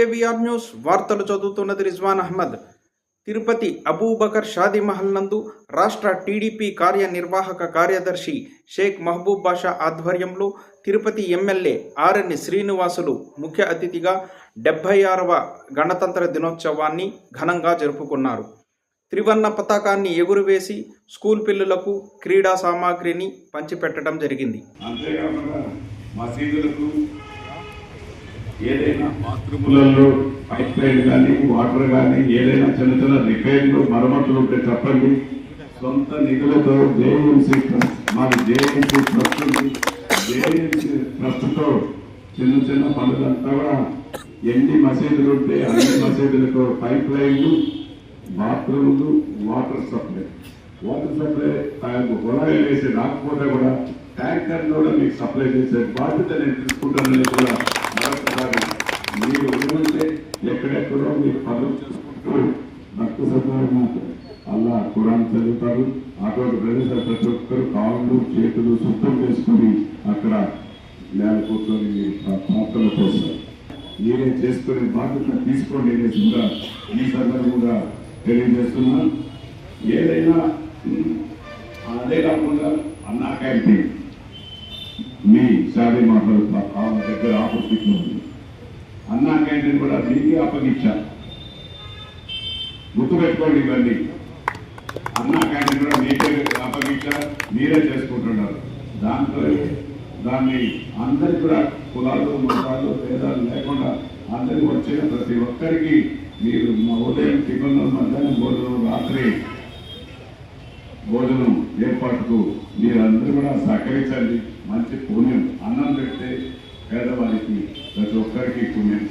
KVR news వార్తలు చదువుతున్నది రిజ్వాన్ అహ్మద్. తిరుపతి అబూబకర్ షాదీ మహల్ నందు రాష్ట్ర టీడీపీ కార్యనిర్వాహక కార్యదర్శి షేక్ మహబూబ్ బాషా ఆధ్వర్యంలో తిరుపతి ఎమ్మెల్యే ఆర్ఎన్ శ్రీనివాసులు ముఖ్య అతిథిగా డెబ్బై ఆరవ గణతంత్ర దినోత్సవాన్ని ఘనంగా జరుపుకున్నారు. త్రివర్ణ పతాకాన్ని ఎగురువేసి స్కూల్ పిల్లలకు క్రీడా సామాగ్రిని పంచిపెట్టడం జరిగింది. అంతేకాకుండా మసీదులకు ఏదైనా బాత్రూములలో పైప్ లైన్ కానీ వాటర్ కానీ ఏదైనా చిన్న చిన్న రిపేర్లు మరమ్మతులు ఉంటే చెప్పండి. సొంత నిధులతో జేఎంసీ ట్రస్ట్ మాకు జేఎంసీ ట్రస్ట్ ఉంది జేఎంసీ ట్రస్ట్తో చిన్న చిన్న పనులంతా కూడా ఎన్ని మసీదులు ఉంటే అన్ని మసీదులతో పైప్ లైన్లు బాత్రూములు వాటర్ సప్లై. వాటర్ సప్లై కుళాయి వేసి రాకపోతే కూడా ట్యాంకర్ కూడా మీకు సప్లై చేసే బాధ్యత నేను తీసుకుంటానని కూడా మరొకసారి మీరు ఏమంటే ఎక్కడెక్కడో మీరు పనులు చేసుకుంటూ భక్తి సత్వరంగా అల్లా కురాన్ చదువుతారు. అటువంటి ప్రదేశాలు ప్రతి ఒక్కరు కాళ్ళు చేతులు శుద్ధం చేసుకొని అక్కడ నేల కూర్చొని మొక్కలు చేస్తారు. మీరే చేసుకునే బాధ్యత తీసుకోండి అనేసి కూడా ఈ సందర్భంగా తెలియజేస్తున్నాను. ఏదైనా అదే కాకుండా అన్నా క్యాంటీన్ మీ షాదీ మాటలు దగ్గర ఆపోజిట్ ఉంది. అన్నా క్యాంటీన్ కూడా మీకే అప్పగించా. గుర్తుపెట్టుకోండి ఇవన్నీ. అన్నా క్యాంటీన్ కూడా మీకే అప్పగించా మీరే చేసుకుంటున్నారు. దాంట్లో దాన్ని అందరికి కూడా కులాలు మతాలు భేదాలు లేకుండా అందరికి వచ్చిన ప్రతి ఒక్కరికి మీరు మా ఉదయం టిఫిన్ భోజనం ఏర్పాటుకు మీరందరూ కూడా సహకరించండి. మంచి పుణ్యం అన్నం పెడితే పేదవారికి ప్రతి ఒక్కరికి పుణ్యం.